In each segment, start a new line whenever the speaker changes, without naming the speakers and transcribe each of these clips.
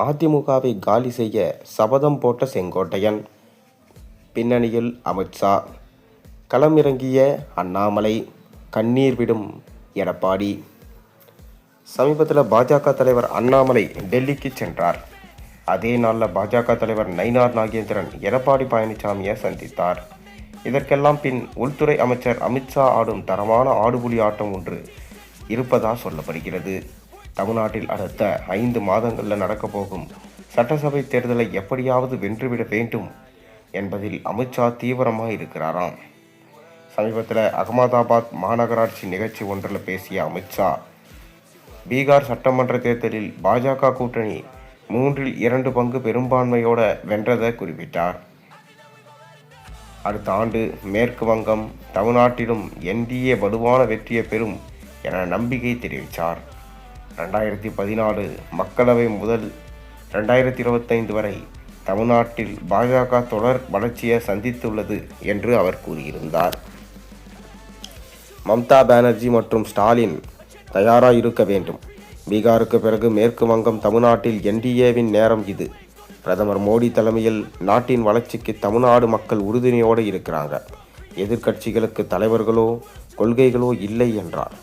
அதிமுகவை காலி செய்ய சபதம் போட்ட செங்கோட்டையன். பின்னணியில் அமித்ஷா களமிறங்கிய அண்ணாமலை கண்ணீர் விடும் எடப்பாடி. சமீபத்தில் பாஜக தலைவர் அண்ணாமலை டெல்லிக்கு சென்றார். அதே நாளில் பாஜக தலைவர் நயினார் நாகேந்திரன் எடப்பாடி பழனிசாமியை சந்தித்தார். இதற்கெல்லாம் பின் உள்துறை அமைச்சர் அமித்ஷா ஆடும் தரமான ஆடுபுலி ஆட்டம் ஒன்று இருப்பதாக சொல்லப்படுகிறது. தமிழ்நாட்டில் அடுத்த ஐந்து மாதங்களில் நடக்கப் போகும் சட்டசபை தேர்தலை எப்படியாவது வென்றுவிட வேண்டும் என்பதில் அமித்ஷா தீவிரமாக இருக்கிறாராம். சமீபத்தில் அகமதாபாத் மாநகராட்சி நிகழ்ச்சி ஒன்றில் பேசிய அமித்ஷா பீகார் சட்டமன்ற தேர்தலில் பாஜக கூட்டணி மூன்றில் இரண்டு பங்கு பெரும்பான்மையோட வென்றதை குறிப்பிட்டார். அடுத்த ஆண்டு மேற்கு வங்கம் தமிழ்நாட்டிலும் என்டிஏ வலுவான வெற்றியை பெறும் என நம்பிக்கை தெரிவித்தார். ரெண்டாயிரத்தி பதினாலு மக்களவை முதல் ரெண்டாயிரத்தி இருபத்தைந்து வரை தமிழ்நாட்டில் பாஜக தொடர் வளர்ச்சியை சந்தித்துள்ளது என்று அவர் கூறியிருந்தார். மம்தா பானர்ஜி மற்றும் ஸ்டாலின் தயாராக இருக்க வேண்டும். பீகாருக்கு பிறகு மேற்கு வங்கம் தமிழ்நாட்டில் என்டிஏவின் நேரம் இது. பிரதமர் மோடி தலைமையில் நாட்டின் வளர்ச்சிக்கு தமிழ்நாடு மக்கள் உறுதுணையோடு இருக்கிறாங்க. எதிர்க்கட்சிகளுக்கு தலைவர்களோ கொள்கைகளோ இல்லை என்றார்.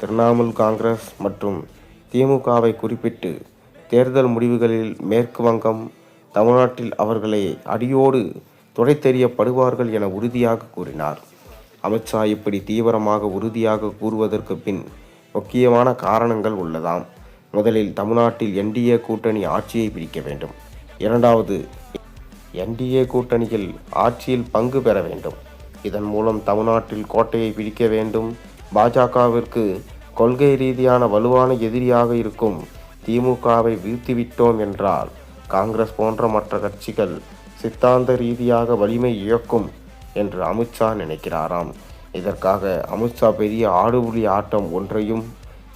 திரிணாமுல் காங்கிரஸ் மற்றும் திமுகவை குறிப்பிட்டு தேர்தல் முடிவுகளில் மேற்கு வங்கம் தமிழ்நாட்டில் அவர்களை அடியோடு துடைத்தெறியப்படுவார்கள் என உறுதியாக கூறினார். அமித்ஷா இப்படி தீவிரமாக உறுதியாக கூறுவதற்கு பின் முக்கியமான காரணங்கள் உள்ளதாம். முதலில் தமிழ்நாட்டில் என்டிஏ கூட்டணி ஆட்சியை பிடிக்க வேண்டும். இரண்டாவது என்டிஏ கூட்டணியில் ஆட்சியில் பங்கு பெற வேண்டும். இதன் மூலம் தமிழ்நாட்டில் கோட்டையை பிடிக்க வேண்டும். பாஜகவிற்கு கொள்கை ரீதியான வலுவான எதிரியாக இருக்கும் திமுகவை வீழ்த்திவிட்டோம் என்றால் காங்கிரஸ் போன்ற மற்ற கட்சிகள் சித்தாந்த ரீதியாக வலிமை இழக்கும் என்று அமித்ஷா நினைக்கிறாராம். இதற்காக அமித்ஷா பெரிய ஆடுபுலி ஆட்டம் ஒன்றையும்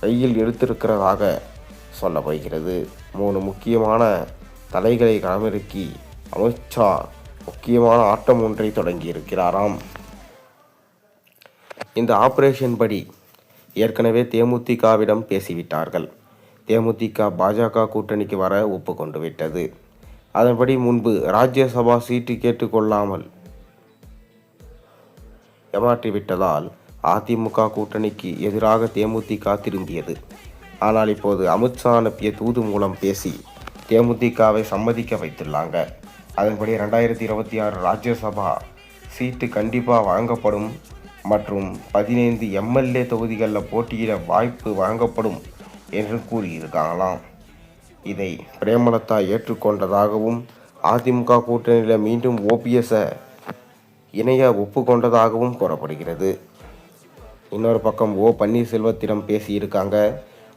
கையில் எடுத்திருக்கிறதாக சொல்லப்படுகிறது. மூணு முக்கியமான தலைகளை களமிறக்கி அமித்ஷா முக்கியமான ஆட்டம் ஒன்றை தொடங்கியிருக்கிறாராம். இந்த ஆபரேஷன் படி ஏற்கனவே தேமுதிகவிடம் பேசிவிட்டார்கள். தேமுதிக பாஜக கூட்டணிக்கு வர ஒப்புக்கொண்டு விட்டது. அதன்படி முன்பு ராஜ்யசபா சீட்டு கேட்டுக்கொள்ளாமல் ஏமாற்றிவிட்டதால் அதிமுக கூட்டணிக்கு எதிராக தேமுதிக திரும்பியது. ஆனால் இப்போது அமித்ஷா அனுப்பிய தூது மூலம் பேசி தேமுதிகவை சம்மதிக்க வைத்துள்ளாங்க. அதன்படி ரெண்டாயிரத்தி இருபத்தி ஆறு ராஜ்யசபா சீட்டு கண்டிப்பாக வழங்கப்படும் மற்றும் பதினைந்து எம்எல்ஏ தொகுதிகளில் போட்டியிட வாய்ப்பு வழங்கப்படும் என்று கூறியிருக்காங்களாம். இதை பிரேமலதா ஏற்றுக்கொண்டதாகவும் அதிமுக கூட்டணியில் மீண்டும் ஓபிஎஸை இணைய ஒப்புக்கொண்டதாகவும் கூறப்படுகிறது. இன்னொரு பக்கம் ஓ பன்னீர்செல்வத்திடம் பேசியிருக்காங்க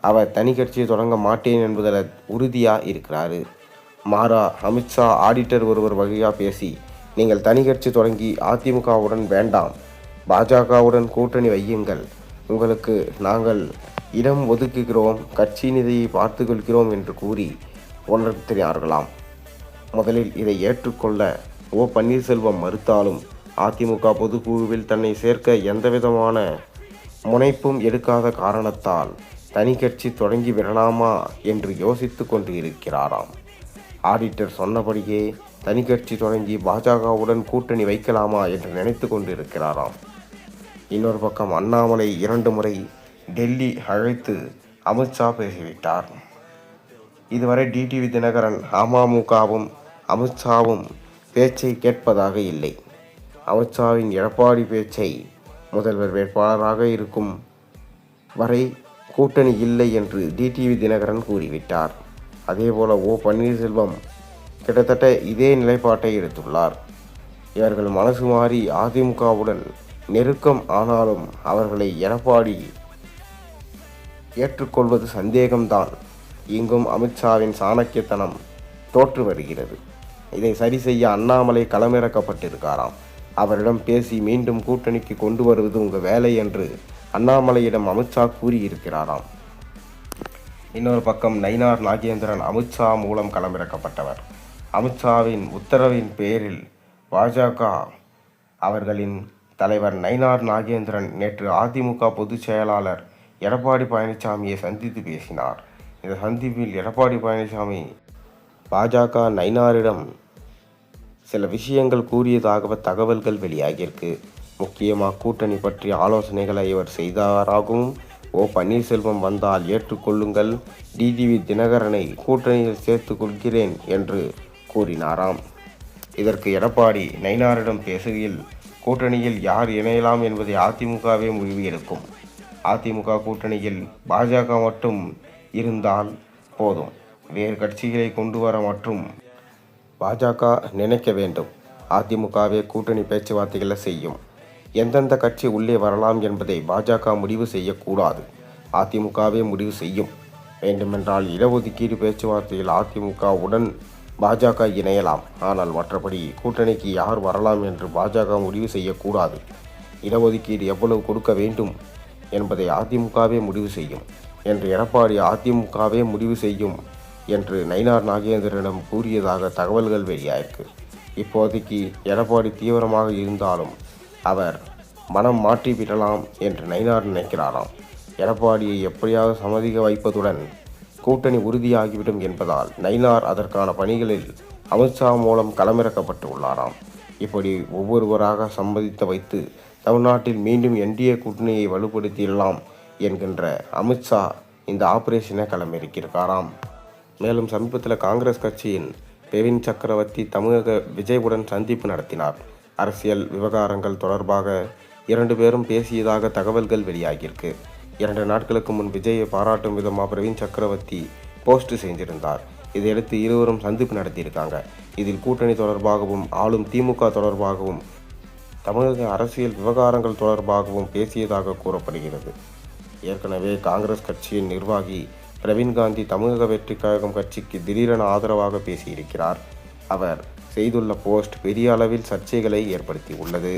அவர் தனி தொடங்க மாட்டேன் என்பதில் உறுதியாக இருக்கிறாரு. மாறா அமித்ஷா ஆடிட்டர் ஒருவர் வகையாக பேசி நீங்கள் தனி கட்சி தொடங்கி அதிமுகவுடன் வேண்டாம். பாஜகவுடன் கூட்டணி வையுங்கள். உங்களுக்கு நாங்கள் இடம் ஒதுக்குகிறோம் கட்சி நிதியை பார்த்துக்கொள்கிறோம் என்று கூறி உணர்த்தினார்களாம் முதலில் இதை ஏற்றுக்கொள்ள ஓ. பன்னீர்செல்வம் மறுத்தாலும் அதிமுக பொதுக்குழுவில் தன்னை சேர்க்க எந்தவிதமான முனைப்பும் எடுக்காத காரணத்தால் தனி கட்சி தொடங்கி விடலாமா என்று யோசித்து கொண்டு இருக்கிறாராம் ஆடிட்டர் சொன்னபடியே தனி கட்சி தொடங்கி பாஜகவுடன் கூட்டணி வைக்கலாமா என்று நினைத்து கொண்டு இருக்கிறாராம் இன்னொரு பக்கம் அண்ணாமலை இரண்டு முறை டெல்லி அழைத்து அமித்ஷா பேசிவிட்டார். இதுவரை டிடிவி தினகரன் அமமுகவும் அமித்ஷாவும் பேச்சை கேட்பதாக இல்லை. அமித்ஷாவின் எடப்பாடி பேச்சை முதல்வர் வேட்பாளராக இருக்கும் வரை கூட்டணி இல்லை என்று டிடிவி தினகரன் கூறிவிட்டார். அதேபோல ஓ பன்னீர்செல்வம் கிட்டத்தட்ட இதே நிலைப்பாட்டை எடுத்துள்ளார். இவர்கள் மனசு மாறி அதிமுகவுடன் நெருக்கம் ஆனாலும் அவர்களை எடப்பாடி ஏற்றுக்கொள்வது சந்தேகம்தான். இங்கும் அமித்ஷாவின் சாணக்கியத்தனம் தோற்று வருகிறது. இதை சரி செய்ய அண்ணாமலை களமிறக்கப்பட்டிருக்காராம். அவரிடம் பேசி மீண்டும் கூட்டணிக்கு கொண்டு வருவது உங்கள் வேலை என்று அண்ணாமலையிடம் அமித்ஷா கூறியிருக்கிறாராம். இன்னொரு பக்கம் நயினார் நாகேந்திரன் அமித்ஷா மூலம் களமிறக்கப்பட்டவர். அமித்ஷாவின் உத்தரவின் பேரில் பாஜக அவர்களின் தலைவர் நயினார் நாகேந்திரன் நேற்று அதிமுக பொதுச் செயலாளர் எடப்பாடி பழனிசாமியை சந்தித்து பேசினார். இந்த சந்திப்பில் எடப்பாடி பழனிசாமி பாஜக நைனாரிடம் சில விஷயங்கள் கூறியதாக தகவல்கள் வெளியாகியிருக்கு. முக்கியமாக கூட்டணி பற்றி ஆலோசனைகளை இவர் செய்தாராகவும் ஓ பன்னீர்செல்வம் வந்தால் ஏற்றுக்கொள்ளுங்கள் டிடிவி தினகரனை கூட்டணியில் சேர்த்துக் கொள்கிறேன் என்று கூறினாராம். இதற்கு எடப்பாடி நைனாரிடம் பேசுகையில் கூட்டணியில் யார் இணையலாம் என்பதை அதிமுகவே முடிவு எடுக்கும் அதிமுக கூட்டணியில் பாஜக மட்டும் இருந்தால் போதும். வேறு கட்சிகளை கொண்டு வர மற்றும் பாஜக நினைக்க வேண்டும். அதிமுகவே கூட்டணி பேச்சுவார்த்தைகளை செய்யும். எந்தெந்த கட்சி உள்ளே வரலாம் என்பதை பாஜக முடிவு செய்யக்கூடாது. அதிமுகவே முடிவு செய்யும். வேண்டுமென்றால் இடஒதுக்கீடு பேச்சுவார்த்தையில் அதிமுக உடன் பாஜக இணையலாம். ஆனால் மற்றபடி கூட்டணிக்கு யார் வரலாம் என்று பாஜக முடிவு செய்யக்கூடாது. இடஒதுக்கீடு எவ்வளவு கொடுக்க வேண்டும் என்பதை அதிமுகவே முடிவு செய்யும் என்று எடப்பாடி அதிமுகவே முடிவு செய்யும் என்று நயினார் நாகேந்திரனிடம் கூறியதாக தகவல்கள் வெளியாயிருக்கு. இப்போதைக்கு எடப்பாடி தீவிரமாக இருந்தாலும் அவர் மனம் மாற்றி விடலாம் என்று நயினார் நினைக்கிறாராம். எடப்பாடியை எப்படியாவது சம்மதிக்க வைப்பதுடன் கூட்டணி உறுதியாகிவிடும் என்பதால் நைனார் அதற்கான பணிகளில் அமித்ஷா மூலம் களமிறக்கப்பட்டு உள்ளாராம். இப்படி ஒவ்வொருவராக சம்மதித்து வைத்து தமிழ்நாட்டில் மீண்டும் என்டிஏ கூட்டணியை வலுப்படுத்திடலாம் என்கின்ற அமித்ஷா இந்த ஆபரேஷனை களமிறக்கியிருக்காராம். மேலும் சமீபத்தில் காங்கிரஸ் கட்சியின் பெவின் சக்கரவர்த்தி தமிழக விஜயுடன் சந்திப்பு நடத்தினார். அரசியல் விவகாரங்கள் தொடர்பாக இரண்டு பேரும் பேசியதாக தகவல்கள் வெளியாகியிருக்கு. இரண்டு நாட்களுக்கு முன் விஜயை பாராட்டும் விதமாக பிரவீன் சக்கரவர்த்தி போஸ்ட் செஞ்சிருந்தார். இதையடுத்து இருவரும் சந்திப்பு நடத்தியிருக்காங்க. இதில் கூட்டணி தொடர்பாகவும் ஆளும் திமுக தொடர்பாகவும் தமிழக அரசியல் விவகாரங்கள் தொடர்பாகவும் பேசியதாக கூறப்படுகிறது. ஏற்கனவே காங்கிரஸ் கட்சியின் நிர்வாகி பிரவீன் காந்தி தமிழக வெற்றி கழகம் கட்சிக்கு திடீரென ஆதரவாக பேசியிருக்கிறார். அவர் செய்துள்ள போஸ்ட் பெரிய அளவில் சர்ச்சைகளை ஏற்படுத்தி உள்ளது